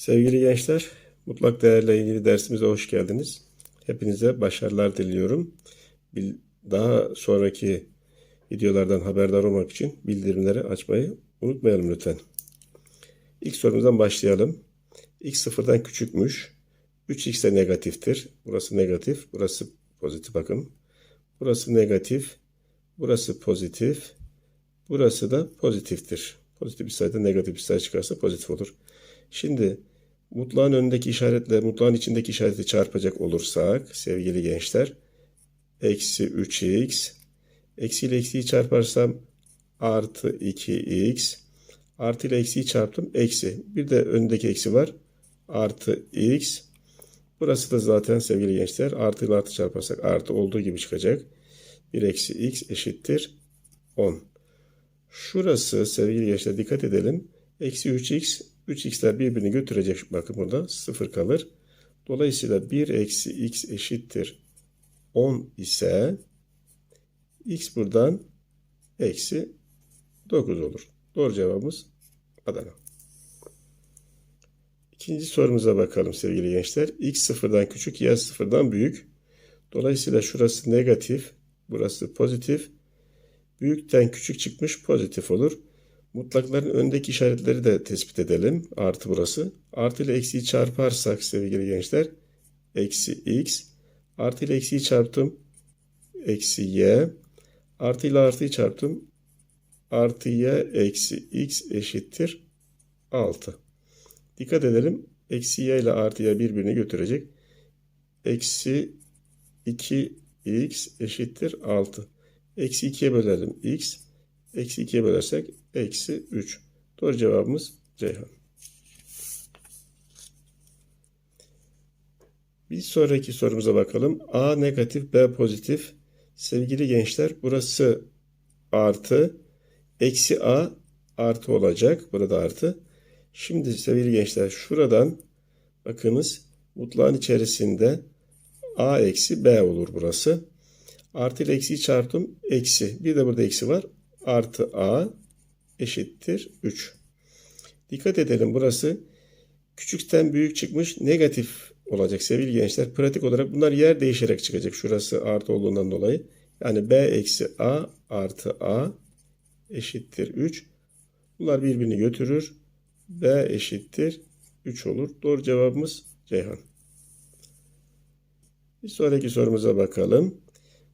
Sevgili gençler, mutlak değerle ilgili dersimize hoş geldiniz. Hepinize başarılar diliyorum. Daha sonraki videolardan haberdar olmak için bildirimleri açmayı unutmayalım lütfen. İlk sorumuzdan başlayalım. X sıfırdan küçükmüş. 3x de negatiftir. Burası negatif, burası pozitif bakın. Burası negatif, burası pozitif, burası da pozitiftir. Pozitif bir sayıda negatif bir sayı çıkarsa pozitif olur. Şimdi mutlağın önündeki işaretle mutlağın içindeki işareti çarpacak olursak sevgili gençler eksi 3x eksi ile eksiyi çarparsam artı 2x artı ile eksiyi çarptım eksi. Bir de önündeki eksi var artı x. Burası da zaten sevgili gençler artı ile artı çarparsak artı olduğu gibi çıkacak. 1 eksi x eşittir 10 şurası sevgili gençler dikkat edelim. Eksi 3x 3x'ler birbirini götürecek bakın burada 0 kalır. Dolayısıyla 1 eksi x eşittir 10 ise x buradan eksi 9 olur. Doğru cevabımız Adana. İkinci sorumuza bakalım sevgili gençler. x sıfırdan küçük, y sıfırdan büyük. Dolayısıyla şurası negatif, burası pozitif. Büyükten küçük çıkmış pozitif olur. Mutlakların öndeki işaretleri de tespit edelim. Artı burası. Artı ile eksiyi çarparsak sevgili gençler. Eksi x. Artı ile eksiyi çarptım. Eksi y. Artı ile artıyı çarptım. Artı y eksi x eşittir 6. Dikkat edelim. Eksi y ile artı y birbirini götürecek. Eksi 2x eşittir 6. Eksi 2'ye bölelim x. Eksi 2'ye bölersek eksi 3. Doğru cevabımız Ceyhan. Bir sonraki sorumuza bakalım. A negatif, B pozitif. Sevgili gençler burası artı. Eksi A artı olacak. Burada artı. Şimdi sevgili gençler şuradan bakınız mutlağın içerisinde A eksi B olur burası. Artı ile eksiyi çarptım. Eksi. Bir de burada eksi var. Artı A eşittir 3. Dikkat edelim burası küçükten büyük çıkmış negatif olacak sevgili gençler. Pratik olarak bunlar yer değişerek çıkacak. Şurası artı olduğundan dolayı. Yani B eksi A artı A eşittir 3. Bunlar birbirini götürür. B eşittir 3 olur. Doğru cevabımız Ceyhan. Bir sonraki sorumuza bakalım.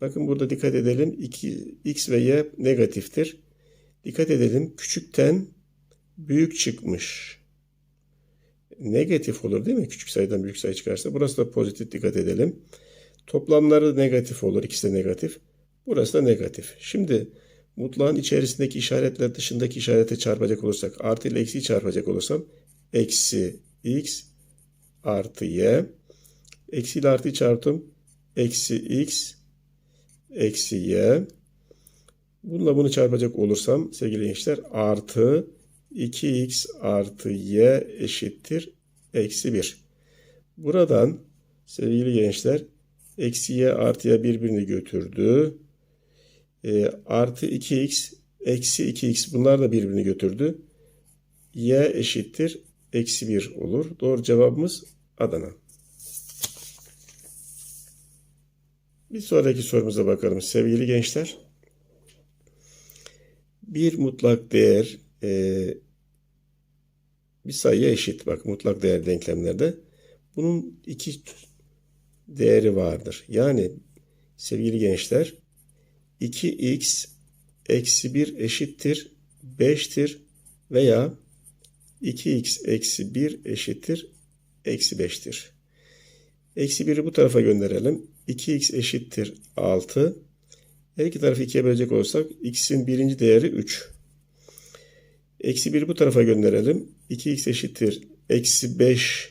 Bakın burada dikkat edelim. 2, x ve y negatiftir. Dikkat edelim. Küçükten büyük çıkmış. Negatif olur değil mi? Küçük sayıdan büyük sayı çıkarsa. Burası da pozitif dikkat edelim. Toplamları negatif olur. İkisi de negatif. Burası da negatif. Şimdi mutlağın içerisindeki işaretler dışındaki işarete çarpacak olursak artı ile eksiyi çarpacak olursam eksi x artı y eksi ile artıyı çarptım. Eksi x eksi y. Bununla bunu çarpacak olursam sevgili gençler artı 2x artı y eşittir eksi 1. Buradan sevgili gençler eksi y artı y birbirini götürdü. E, artı 2x eksi 2x bunlar da birbirini götürdü. y eşittir eksi 1 olur. Doğru cevabımız Adana. Bir sonraki sorumuza bakalım sevgili gençler. Bir mutlak değer e, bir sayıya eşit. Bak mutlak değer denklemlerde. Bunun iki değeri vardır. Yani sevgili gençler 2x eksi 1 eşittir 5'tir veya 2x eksi 1 eşittir eksi 5'tir. Eksi 1'i bu tarafa gönderelim. 2x eşittir 6. Her iki tarafı 2'ye bölecek olsak x'in birinci değeri 3. Eksi 1'i bu tarafa gönderelim. 2x eşittir eksi 5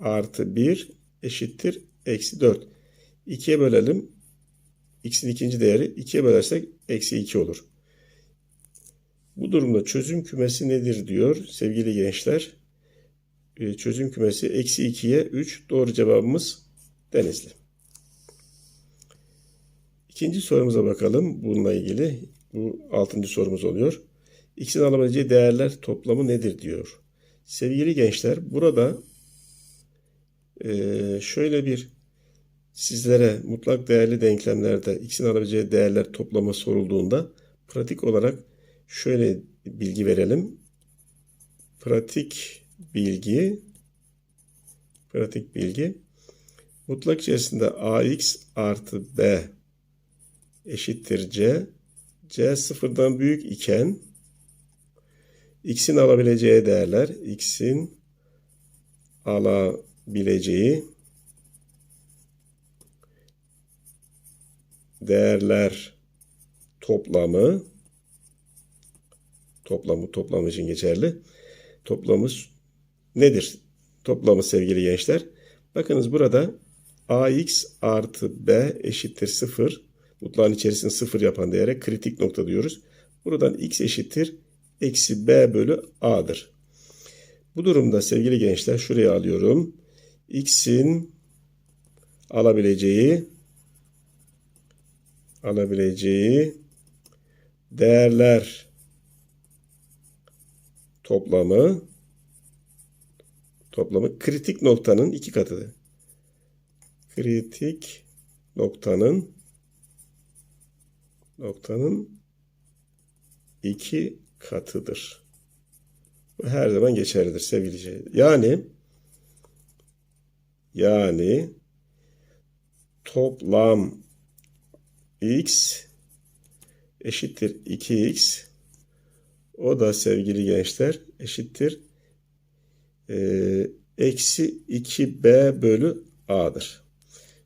artı 1 eşittir eksi 4. 2'ye bölelim. x'in ikinci değeri 2'ye bölersek eksi 2 olur. Bu durumda çözüm kümesi nedir diyor sevgili gençler. Çözüm kümesi eksi 2'ye 3 doğru cevabımız Denizli. İkinci sorumuza bakalım bununla ilgili. Bu altıncı sorumuz oluyor. X'in alabileceği değerler toplamı nedir diyor. Sevgili gençler burada eee, şöyle bir sizlere mutlak değerli denklemlerde x'in alabileceği değerler toplamı sorulduğunda pratik olarak şöyle bilgi verelim. Pratik bilgi pratik bilgi mutlak içerisinde ax artı b eşittir c c sıfırdan büyük iken x'in alabileceği değerler x'in alabileceği değerler toplamı toplamı toplam için geçerli. Toplamı nedir? Toplamı sevgili gençler. Bakınız burada ax artı b eşittir 0. Mutlağın içerisini 0 yapan değere kritik nokta diyoruz. Buradan x eşittir eksi b bölü a'dır. Bu durumda sevgili gençler şuraya alıyorum. x'in alabileceği alabileceği değerler toplamı toplamı kritik noktanın iki katıdır. Kritik noktanın noktanın iki katıdır. Bu her zaman geçerlidir sevgili. Yani yani toplam x eşittir 2x o da sevgili gençler eşittir e, eksi 2b bölü a'dır.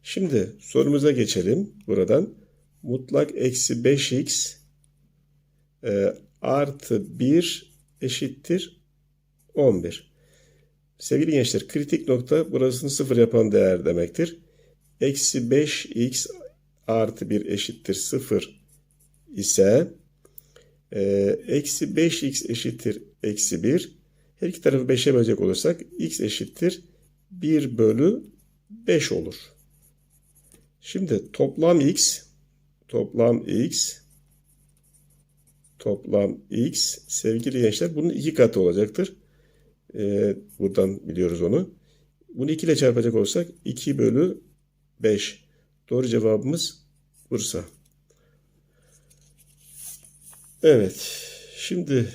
Şimdi sorumuza geçelim buradan. Mutlak eksi 5x e, artı 1 eşittir 11. Sevgili gençler kritik nokta burasını sıfır yapan değer demektir. Eksi 5x artı 1 eşittir 0 ise e, eksi 5x eşittir eksi 1. Her iki tarafı 5'e bölecek olursak x eşittir 1 bölü 5 olur. Şimdi toplam x toplam x toplam x sevgili gençler bunun iki katı olacaktır. Ee, buradan biliyoruz onu. Bunu 2 ile çarpacak olsak 2 bölü 5. Doğru cevabımız Bursa. Evet. Şimdi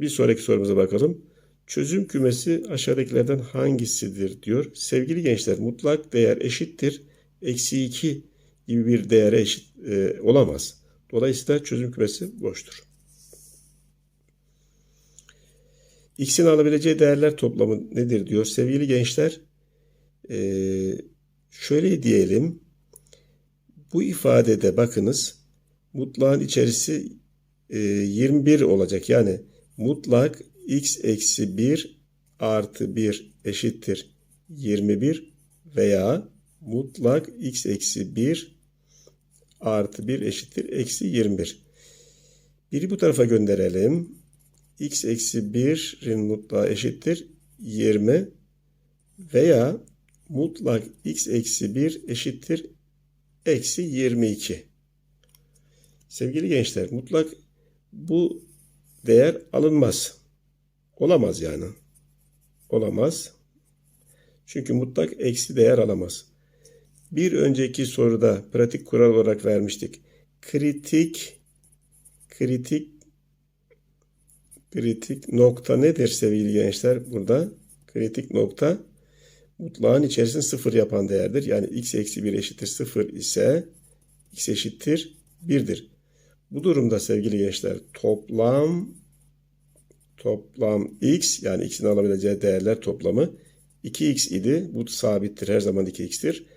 bir sonraki sorumuza bakalım. Çözüm kümesi aşağıdakilerden hangisidir diyor. Sevgili gençler mutlak değer eşittir. Eksi 2 gibi bir değere eşit e, olamaz. Dolayısıyla çözüm kümesi boştur. X'in alabileceği değerler toplamı nedir diyor. Sevgili gençler e, şöyle diyelim. Bu ifadede bakınız mutlağın içerisi e, 21 olacak. Yani mutlak x eksi 1 artı 1 eşittir 21 veya mutlak x eksi 1 artı 1 eşittir eksi 21. Biri bu tarafa gönderelim. x eksi 1'in mutlağı eşittir 20 veya mutlak x eksi 1 eşittir eksi 22. Sevgili gençler mutlak bu değer alınmaz. Olamaz yani. Olamaz. Çünkü mutlak eksi değer alamaz. Bir önceki soruda pratik kural olarak vermiştik. Kritik kritik kritik nokta nedir sevgili gençler? Burada kritik nokta mutlağın içerisini sıfır yapan değerdir. Yani x eksi 1 eşittir sıfır ise x eşittir 1'dir. Bu durumda sevgili gençler toplam toplam x yani x'in alabileceği değerler toplamı 2x idi. Bu sabittir. Her zaman 2x'tir.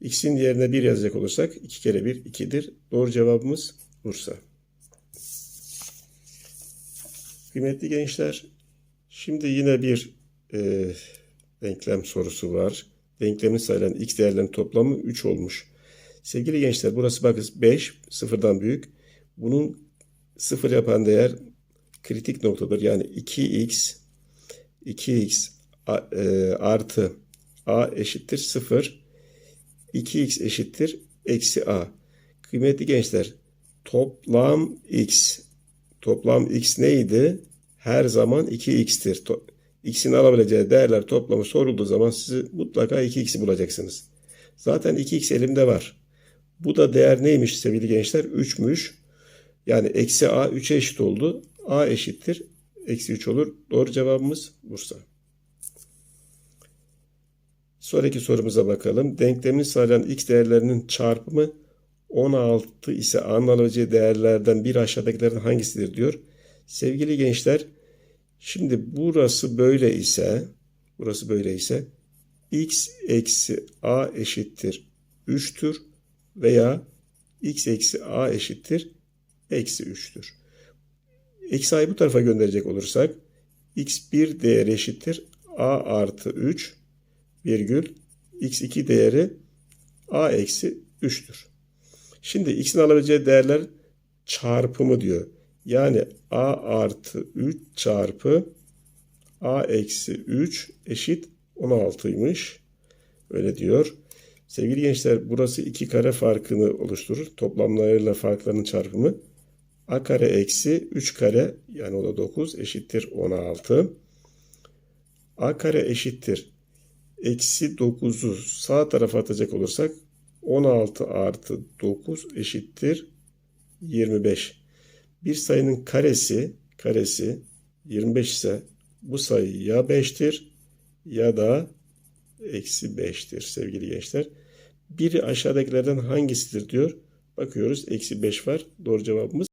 X'in yerine 1 yazacak olursak 2 kere 1 2'dir. Doğru cevabımız Bursa. Kıymetli gençler, şimdi yine bir e, denklem sorusu var. Denklemin sayılan x değerlerinin toplamı 3 olmuş. Sevgili gençler burası bakın 5 sıfırdan büyük. Bunun sıfır yapan değer kritik noktadır. Yani 2x 2x e, artı a eşittir 0. 2x eşittir eksi a. Kıymetli gençler toplam x toplam x neydi? her zaman 2x'tir. To- X'in alabileceği değerler toplamı sorulduğu zaman sizi mutlaka 2x'i bulacaksınız. Zaten 2x elimde var. Bu da değer neymiş sevgili gençler? 3'müş. Yani eksi a 3'e eşit oldu. a eşittir. Eksi 3 olur. Doğru cevabımız Bursa. Sonraki sorumuza bakalım. Denklemini sağlayan x değerlerinin çarpımı 16 ise alabileceği değerlerden bir aşağıdakilerden hangisidir diyor. Sevgili gençler, şimdi burası böyle ise, burası böyle ise x eksi a eşittir 3'tür veya x eksi a eşittir eksi 3'tür. Eksi a'yı bu tarafa gönderecek olursak x1 değeri eşittir a artı 3 virgül x2 değeri a eksi 3'tür. Şimdi x'in alabileceği değerler çarpımı diyor. Yani a artı 3 çarpı a eksi 3 eşit 16'ymış. Öyle diyor. Sevgili gençler burası iki kare farkını oluşturur. Toplamlarıyla farklarının çarpımı. a kare eksi 3 kare yani o da 9 eşittir 16. a kare eşittir. Eksi 9'u sağ tarafa atacak olursak 16 artı 9 eşittir 25. Bir sayının karesi karesi 25 ise bu sayı ya 5'tir ya da eksi 5'tir sevgili gençler. Biri aşağıdakilerden hangisidir diyor. Bakıyoruz eksi 5 var. Doğru cevabımız